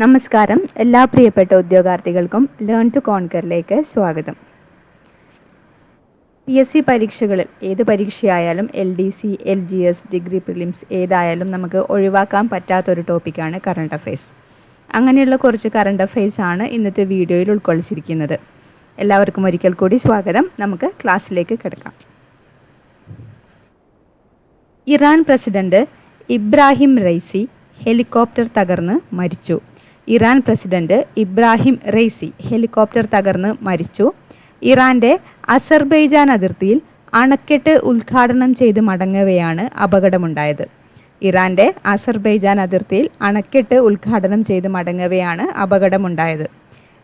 നമസ്കാരം. എല്ലാ പ്രിയപ്പെട്ട ഉദ്യോഗാർത്ഥികൾക്കും ലേൺ ടു കോൺകറിലേക്ക് സ്വാഗതം. പി എസ് സി പരീക്ഷകളിൽ ഏത് പരീക്ഷയായാലും L D C L G S degree prelims ഏതായാലും നമുക്ക് ഒഴിവാക്കാൻ പറ്റാത്തൊരു ടോപ്പിക്കാണ് കറണ്ട് അഫയേഴ്സ് അങ്ങനെയുള്ള കുറച്ച് കറണ്ട് അഫയേഴ്സ് ആണ് ഇന്നത്തെ വീഡിയോയിൽ ഉൾക്കൊള്ളിച്ചിരിക്കുന്നത്. എല്ലാവർക്കും ഒരിക്കൽ കൂടി സ്വാഗതം. നമുക്ക് ക്ലാസ്സിലേക്ക് കിടക്കാം. Iran president Ebrahim Raisi helicopter തകർന്ന് മരിച്ചു. Iran president Ebrahim Raisi helicopter തകർന്ന് മരിച്ചു. ഇറാന്റെ അസർബൈജാൻ അതിർത്തിയിൽ അണക്കെട്ട് ഉദ്ഘാടനം ചെയ്ത് മടങ്ങവെയാണ് അപകടമുണ്ടായത്. ഇറാന്റെ അസർബൈജാൻ അതിർത്തിയിൽ അണക്കെട്ട് ഉദ്ഘാടനം ചെയ്ത് മടങ്ങവെയാണ് അപകടമുണ്ടായത്.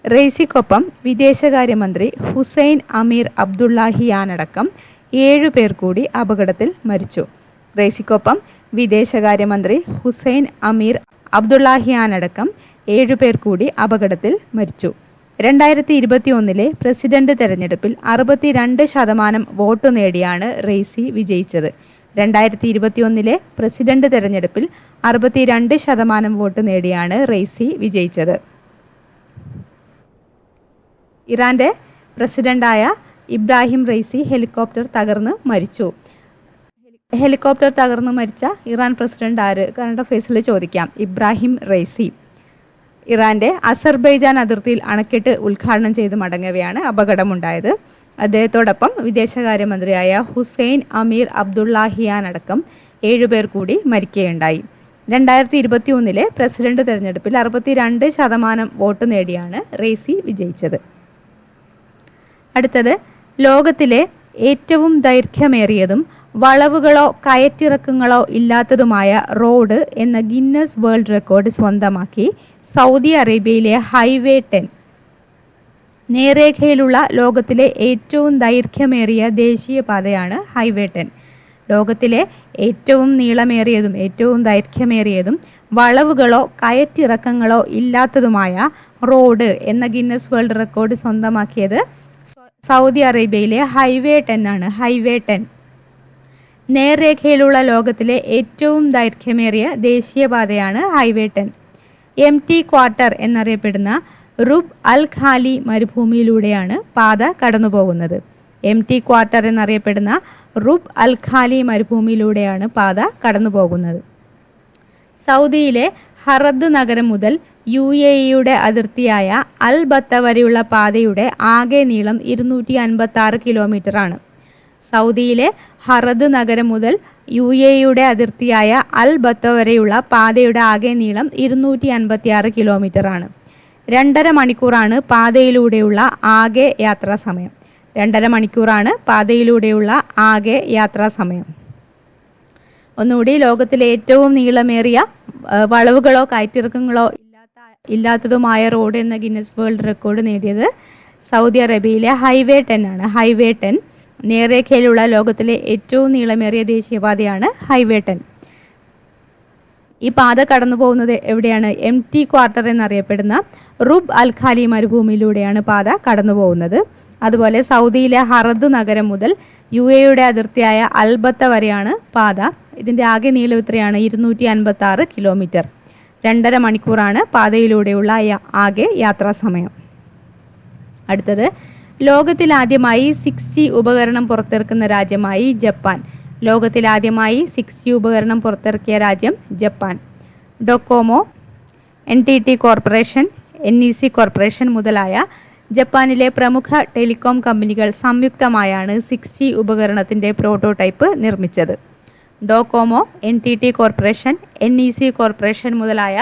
റെയ്സിക്കൊപ്പം വിദേശകാര്യമന്ത്രി ഹുസൈൻ അമീർ അബ്ദുള്ളാഹിയാനടക്കം ഏഴു പേർ കൂടി അപകടത്തിൽ മരിച്ചു. റെയ്സിക്കൊപ്പം വിദേശകാര്യമന്ത്രി ഹുസൈൻ അമീർ അബ്ദുള്ളാഹിയാനടക്കം ഏഴു പേർ കൂടി അപകടത്തിൽ മരിച്ചു. രണ്ടായിരത്തി ഇരുപത്തി ഒന്നിലെ പ്രസിഡന്റ് തെരഞ്ഞെടുപ്പിൽ അറുപത്തിരണ്ട് ശതമാനം വോട്ട് നേടിയാണ് റെയ്സി വിജയിച്ചത്. രണ്ടായിരത്തി ഇരുപത്തിയൊന്നിലെ പ്രസിഡന്റ് തെരഞ്ഞെടുപ്പിൽ അറുപത്തിരണ്ട് ശതമാനം വോട്ട് നേടിയാണ് റെയ്സി വിജയിച്ചത്. ഇറാന്റെ പ്രസിഡന്റായ ഇബ്രാഹിം റെയ്സി ഹെലികോപ്റ്റർ തകർന്ന് മരിച്ചു. ഹെലികോപ്റ്റർ തകർന്ന് മരിച്ച ഇറാൻ പ്രസിഡന്റ് ആര്? കറണ്ട് അഫയേഴ്സിൽ ചോദിക്കാം. Ebrahim Raisi. ഇറാന്റെ അസർബൈജാൻ അതിർത്തിയിൽ അണക്കെട്ട് ഉദ്ഘാടനം ചെയ്ത് മടങ്ങവെയാണ് അപകടമുണ്ടായത്. അദ്ദേഹത്തോടൊപ്പം വിദേശകാര്യമന്ത്രിയായ ഹുസൈൻ അമീർ അബ്ദുള്ളാഹിയാൻ അടക്കം ഏഴുപേർ കൂടി മരിക്കുകയുണ്ടായി. രണ്ടായിരത്തി ഇരുപത്തി ഒന്നിലെ പ്രസിഡന്റ് തെരഞ്ഞെടുപ്പിൽ അറുപത്തിരണ്ട് ശതമാനം വോട്ട് നേടിയാണ് റേസി വിജയിച്ചത്. അടുത്തത് ലോകത്തിലെ ഏറ്റവും ദൈർഘ്യമേറിയതും വളവുകളോ കയറ്റിറക്കങ്ങളോ ഇല്ലാത്തതുമായ റോഡ് എന്ന ഗിന്നസ് വേൾഡ് റെക്കോർഡ് സ്വന്തമാക്കി സൗദി അറേബ്യയിലെ ഹൈവേ ടെൻ നേർരേഖയിലുള്ള ലോകത്തിലെ ഏറ്റവും ദൈർഘ്യമേറിയ ദേശീയപാതയാണ് ഹൈവേ ടെൻ. ലോകത്തിലെ ഏറ്റവും നീളമേറിയതും ഏറ്റവും ദൈർഘ്യമേറിയതും വളവുകളോ കയറ്റിറക്കങ്ങളോ ഇല്ലാത്തതുമായ റോഡ് എന്ന ഗിന്നസ് വേൾഡ് റെക്കോർഡ് സ്വന്തമാക്കിയത് സൗദി അറേബ്യയിലെ ഹൈവേ ടെൻ ആണ്. Highway ten. നേർരേഖയിലുള്ള ലോകത്തിലെ ഏറ്റവും ദൈർഘ്യമേറിയ ദേശീയപാതയാണ് highway ten. M T quarter എന്നറിയപ്പെടുന്ന റുബ് അൽ ഖാലി മരുഭൂമിയിലൂടെയാണ് പാത കടന്നുപോകുന്നത്. എം ടി ക്വാർട്ടർ എന്നറിയപ്പെടുന്ന റുബ് അൽ ഖാലി മരുഭൂമിയിലൂടെയാണ് പാത കടന്നുപോകുന്നത്. സൗദിയിലെ ഹറദ് നഗരം മുതൽ യു എ ഇയുടെ അതിർത്തിയായ അൽ ബത്ത വരെയുള്ള പാതയുടെ ആകെ നീളം ഇരുന്നൂറ്റി അൻപത്തി ആറ് കിലോമീറ്റർ ആണ് സൗദിയിലെ ഹറദ് നഗരം മുതൽ യു എയുടെ യുടെ അതിർത്തിയായ അൽ ബത്ത വരെയുള്ള പാതയുടെ ആകെ നീളം ഇരുന്നൂറ്റി കിലോമീറ്റർ ആണ് രണ്ടര മണിക്കൂറാണ് പാതയിലൂടെയുള്ള ആകെ യാത്രാ സമയം. രണ്ടര മണിക്കൂറാണ് പാതയിലൂടെയുള്ള ആകെ യാത്രാ സമയം. ഒന്നുകൂടി ലോകത്തിലെ ഏറ്റവും നീളമേറിയ വളവുകളോ കയറ്റിറക്കങ്ങളോ ഇല്ലാത്ത ഇല്ലാത്തതുമായ റോഡ് എന്ന ഗിന്നസ് വേൾഡ് റെക്കോർഡ് നേടിയത് സൗദി അറേബ്യയിലെ ഹൈവേ ടെൻ ആണ്. ഹൈവേ ടെൻ നേർരേഖയിലുള്ള ലോകത്തിലെ ഏറ്റവും നീളമേറിയ ദേശീയപാതയാണ് ഹൈവേ ടെൻ. ഈ പാത കടന്നു പോകുന്നത് എവിടെയാണ്? എം ടി ക്വാർട്ടർ എന്നറിയപ്പെടുന്ന റുബ് അൽ ഖാലി മരുഭൂമിയിലൂടെയാണ് പാത കടന്നു പോകുന്നത്. അതുപോലെ സൗദിയിലെ ഹറദ് നഗരം മുതൽ യു എയുടെ അതിർത്തിയായ അൽബത്ത വരെയാണ് പാത. ഇതിന്റെ ആകെ നീളം ഇത്രയാണ് ഇരുന്നൂറ്റി അൻപത്തി ആറ് കിലോമീറ്റർ. രണ്ടര മണിക്കൂറാണ് പാതയിലൂടെയുള്ള ആകെ യാത്രാ സമയം. അടുത്തത് ലോകത്തിലാദ്യമായി സിക്സ് ജി ഉപകരണം പുറത്തിറക്കുന്ന രാജ്യമായി ജപ്പാൻ. ലോകത്തിലാദ്യമായി സിക്സ് ജി ഉപകരണം പുറത്തിറക്കിയ രാജ്യം Japan. Docomo N T T corporation N E C corporation മുതലായ ജപ്പാനിലെ പ്രമുഖ ടെലികോം കമ്പനികൾ സംയുക്തമായാണ് സിക്സ് ജി ഉപകരണത്തിന്റെ പ്രോട്ടോടൈപ്പ് നിർമ്മിച്ചത്. Docomo N T T corporation N E C corporation മുതലായ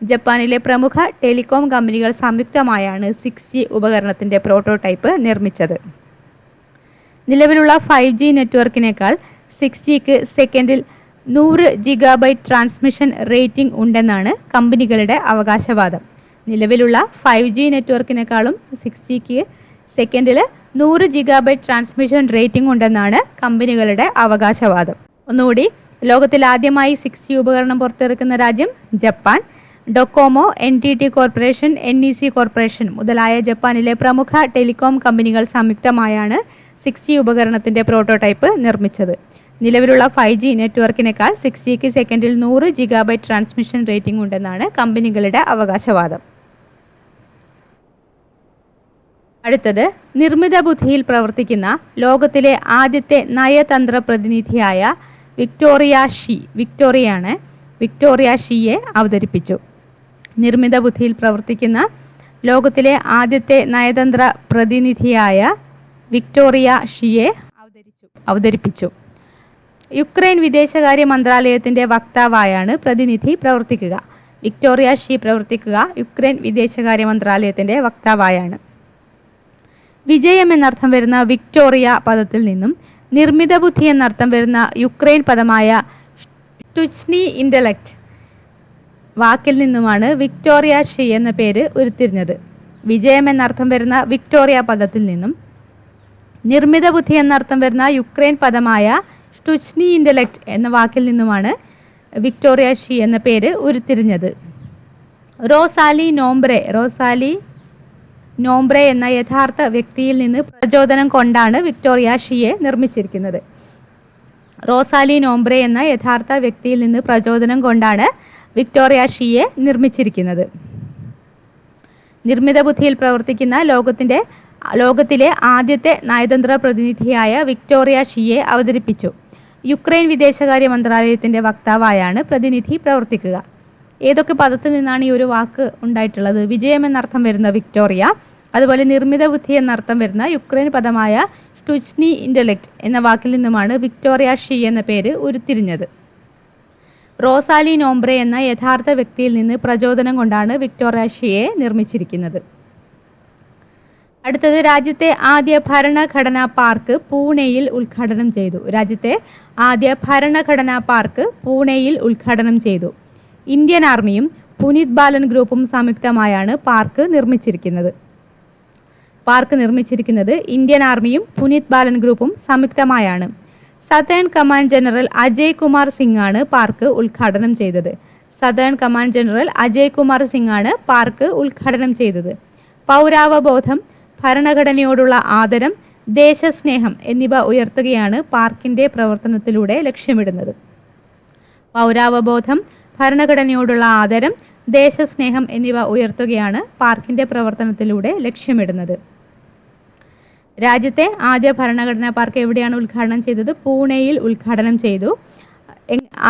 ജപ്പാനിലെ പ്രമുഖ ടെലികോം കമ്പനികൾ സംയുക്തമായാണ് സിക്സ് ജി ഉപകരണത്തിന്റെ പ്രോട്ടോടൈപ്പ് നിർമ്മിച്ചത്. നിലവിലുള്ള ഫൈവ് ജി നെറ്റ്വർക്കിനേക്കാൾ സിക്സ് ജിക്ക് സെക്കൻഡിൽ നൂറ് ജിഗാബൈറ്റ് ട്രാൻസ്മിഷൻ റേറ്റിംഗ് ഉണ്ടെന്നാണ് കമ്പനികളുടെ അവകാശവാദം. നിലവിലുള്ള ഫൈവ് ജി നെറ്റ്വർക്കിനേക്കാളും സിക്സ് ജിക്ക് സെക്കൻഡിൽ നൂറ് ജിഗാബൈറ്റ് ട്രാൻസ്മിഷൻ റേറ്റിംഗ് ഉണ്ടെന്നാണ് കമ്പനികളുടെ അവകാശവാദം. ഒന്നുകൂടി ലോകത്തിൽ ആദ്യമായി സിക്സ് ജി ഉപകരണം പുറത്തിറക്കുന്ന രാജ്യം Japan. Docomo N T T corporation N E C corporation മുതലായ ജപ്പാനിലെ പ്രമുഖ ടെലികോം കമ്പനികൾ സംയുക്തമായാണ് സിക്സ് ജി ഉപകരണത്തിന്റെ പ്രോട്ടോടൈപ്പ് നിർമ്മിച്ചത്. നിലവിലുള്ള ഫൈവ് ജി നെറ്റ്വർക്കിനേക്കാൾ സിക്സ് ജിക്ക് സെക്കൻഡിൽ നൂറ് ജിഗാബൈറ്റ് ട്രാൻസ്മിഷൻ റേറ്റിംഗ് ഉണ്ടെന്നാണ് കമ്പനികളുടെ അവകാശവാദം. അടുത്തത് നിർമ്മിത ബുദ്ധിയിൽ പ്രവർത്തിക്കുന്ന ലോകത്തിലെ ആദ്യത്തെ നയതന്ത്ര പ്രതിനിധിയായ വിക്ടോറിയ ഷി വിക്ടോറിയാണ് വിക്ടോറിയ ഷിയെ അവതരിപ്പിച്ചു. നിർമ്മിത ബുദ്ധിയിൽ പ്രവർത്തിക്കുന്ന ലോകത്തിലെ ആദ്യത്തെ നയതന്ത്ര പ്രതിനിധിയായ വിക്ടോറിയ ഷിയെ അവതരിച്ചു അവതരിപ്പിച്ചു. യുക്രൈൻ വിദേശകാര്യ മന്ത്രാലയത്തിന്റെ വക്താവായാണ് പ്രതിനിധി പ്രവർത്തിക്കുക. വിക്ടോറിയ ഷി പ്രവർത്തിക്കുക യുക്രൈൻ വിദേശകാര്യ മന്ത്രാലയത്തിന്റെ വക്താവായാണ്. വിജയം എന്നർത്ഥം വരുന്ന വിക്ടോറിയ പദത്തിൽ നിന്നും നിർമ്മിത ബുദ്ധി എന്നർത്ഥം വരുന്ന യുക്രൈൻ പദമായ സ്റ്റുച്നി ഇന്റലക്ട് വാക്കിൽ നിന്നുമാണ് വിക്ടോറിയ ഷീ എന്ന പേര് ഉരുത്തിരിഞ്ഞത്. വിജയം എന്നർത്ഥം വരുന്ന വിക്ടോറിയ പദത്തിൽ നിന്നും. നിർമ്മിത ബുദ്ധി എന്നർത്ഥം വരുന്ന യുക്രൈൻ പദമായ സ്റ്റുച്നി ഇന്റലക്ട് എന്ന വാക്കിൽ നിന്നുമാണ് വിക്ടോറിയ ഷീ എന്ന പേര് ഉരുത്തിരിഞ്ഞത്. റോസാലി നോംബ്രെ റോസാലി നോംബ്രെ എന്ന യഥാർത്ഥ വ്യക്തിയിൽ നിന്ന് പ്രചോദനം കൊണ്ടാണ് വിക്ടോറിയ ഷിയെ നിർമ്മിച്ചിരിക്കുന്നത്. റോസാലി നോംബ്രെ എന്ന യഥാർത്ഥ വ്യക്തിയിൽ നിന്ന് പ്രചോദനം കൊണ്ടാണ് വിക്ടോറിയ ഷിയെ നിർമ്മിച്ചിരിക്കുന്നത്. നിർമ്മിത ബുദ്ധിയിൽ പ്രവർത്തിക്കുന്ന ലോകത്തിന്റെ ലോകത്തിലെ ആദ്യത്തെ നയതന്ത്ര പ്രതിനിധിയായ വിക്ടോറിയ ഷിയെ അവതരിപ്പിച്ചു. യുക്രൈൻ വിദേശകാര്യ മന്ത്രാലയത്തിന്റെ വക്താവായാണ് പ്രതിനിധി പ്രവർത്തിക്കുക. ഏതൊക്കെ പദത്തിൽ നിന്നാണ് ഈ ഒരു വാക്ക് ഉണ്ടായിട്ടുള്ളത്? വിജയം എന്നർത്ഥം വരുന്ന വിക്ടോറിയ അതുപോലെ നിർമ്മിത ബുദ്ധി എന്നർത്ഥം വരുന്ന യുക്രൈൻ പദമായ സ്റ്റുച്നി ഇന്റലക്ട് എന്ന വാക്കിൽ നിന്നുമാണ് വിക്ടോറിയ ഷീ എന്ന പേര് ഉരുത്തിരിഞ്ഞത്. റോസാലി നോംബ്രെ എന്ന യഥാർത്ഥ വ്യക്തിയിൽ നിന്ന് പ്രചോദനം കൊണ്ടാണ് വിക്ടോറിയാഷിയെ നിർമ്മിച്ചിരിക്കുന്നത്. അടുത്തത് രാജ്യത്തെ ആദ്യ ഭരണഘടനാ പാർക്ക് പൂനെയിൽ ഉദ്ഘാടനം ചെയ്തു. രാജ്യത്തെ ആദ്യ ഭരണഘടനാ പാർക്ക് പൂനെയിൽ ഉദ്ഘാടനം ചെയ്തു. ഇന്ത്യൻ ആർമിയും പുനീത് ബാലൻ ഗ്രൂപ്പും സംയുക്തമായാണ് പാർക്ക് നിർമ്മിച്ചിരിക്കുന്നത്. പാർക്ക് നിർമ്മിച്ചിരിക്കുന്നത് ഇന്ത്യൻ ആർമിയും പുനീത് ബാലൻ ഗ്രൂപ്പും സംയുക്തമായാണ്. Southern command general Ajay Kumar Singh ആണ് പാർക്ക് ഉദ്ഘാടനം ചെയ്തത്. Southern command general Ajay Kumar Singh ആണ് പാർക്ക് ഉദ്ഘാടനം ചെയ്തത്. പൗരാവബോധം ഭരണഘടനയോടുള്ള ആദരം ദേശസ്നേഹം എന്നിവ ഉയർത്തുകയാണ് പാർക്കിന്റെ പ്രവർത്തനത്തിലൂടെ ലക്ഷ്യമിടുന്നത്. പൗരാവബോധം ഭരണഘടനയോടുള്ള ആദരം ദേശസ്നേഹം എന്നിവ ഉയർത്തുകയാണ് പാർക്കിന്റെ പ്രവർത്തനത്തിലൂടെ ലക്ഷ്യമിടുന്നത്. രാജ്യത്തെ ആദ്യ ഭരണഘടനാ പാർക്ക് എവിടെയാണ് ഉദ്ഘാടനം ചെയ്തത്? പൂനെയിൽ ഉദ്ഘാടനം ചെയ്തു.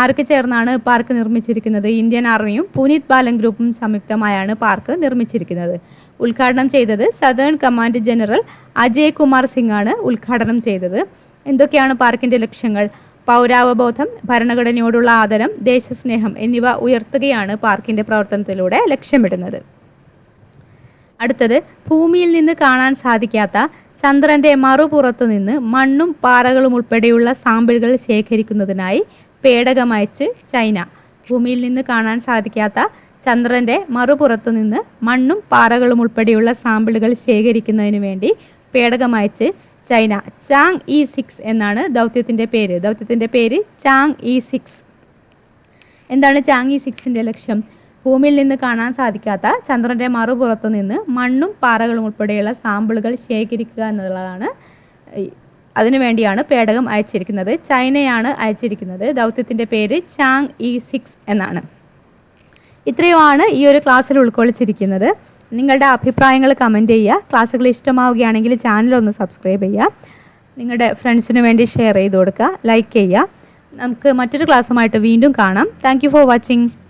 ആർക്ക് ചേർന്നാണ് പാർക്ക് നിർമ്മിച്ചിരിക്കുന്നത്? ഇന്ത്യൻ ആർമിയും പുനീത് ബാലൻ ഗ്രൂപ്പും സംയുക്തമായാണ് പാർക്ക് നിർമ്മിച്ചിരിക്കുന്നത്. ഉദ്ഘാടനം ചെയ്തത് southern command general Ajay Kumar Singh ആണ് ഉദ്ഘാടനം ചെയ്തത്. എന്തൊക്കെയാണ് പാർക്കിന്റെ ലക്ഷ്യങ്ങൾ? പൗരാവബോധം ഭരണഘടനയോടുള്ള ആദരം ദേശസ്നേഹം എന്നിവ ഉയർത്തുകയാണ് പാർക്കിന്റെ പ്രവർത്തനത്തിലൂടെ ലക്ഷ്യമിടുന്നത്. അടുത്തത് ഭൂമിയിൽ നിന്ന് കാണാൻ സാധിക്കാത്ത ചന്ദ്രന്റെ മറുപുറത്തു നിന്ന് മണ്ണും പാറകളും ഉൾപ്പെടെയുള്ള സാമ്പിളുകൾ ശേഖരിക്കുന്നതിനായി പേടകമയച്ച് ചൈന. ഭൂമിയിൽ നിന്ന് കാണാൻ സാധിക്കാത്ത ചന്ദ്രന്റെ മറുപുറത്തു നിന്ന് മണ്ണും പാറകളും ഉൾപ്പെടെയുള്ള സാമ്പിളുകൾ ശേഖരിക്കുന്നതിന് വേണ്ടി പേടകമയച്ച് ചൈന. ചാങ് ഇ സിക്സ് എന്നാണ് ദൗത്യത്തിന്റെ പേര്. ദൗത്യത്തിന്റെ പേര് ചാങ് ഇ സിക്സ്. എന്താണ് ചാങ് ഇ സിക്സിന്റെ ലക്ഷ്യം? ഭൂമിയിൽ നിന്ന് കാണാൻ സാധിക്കാത്ത ചന്ദ്രന്റെ മറുപുറത്തു നിന്ന് മണ്ണും പാറകളും ഉൾപ്പെടെയുള്ള സാമ്പിളുകൾ ശേഖരിക്കുക എന്നുള്ളതാണ് അതിനുവേണ്ടിയാണ് പേടകം അയച്ചിരിക്കുന്നത്. ചൈനയാണ് അയച്ചിരിക്കുന്നത്. ദൗത്യത്തിന്റെ പേര് ചാങ് ഇ സിക്സ് എന്നാണ്. ഇത്രയുമാണ് ഈ ഒരു ക്ലാസ്സിൽ ഉൾക്കൊള്ളിച്ചിരിക്കുന്നത്. നിങ്ങളുടെ അഭിപ്രായങ്ങൾ കമന്റ് ചെയ്യുക. ക്ലാസ്സുകൾ ഇഷ്ടമാവുകയാണെങ്കിൽ ചാനൽ ഒന്ന് സബ്സ്ക്രൈബ് ചെയ്യുക. നിങ്ങളുടെ ഫ്രണ്ട്സിന് വേണ്ടി ഷെയർ ചെയ്ത് കൊടുക്കുക. ലൈക്ക് ചെയ്യുക. നമുക്ക് മറ്റൊരു ക്ലാസ്സുമായിട്ട് വീണ്ടും കാണാം. Thank for watching.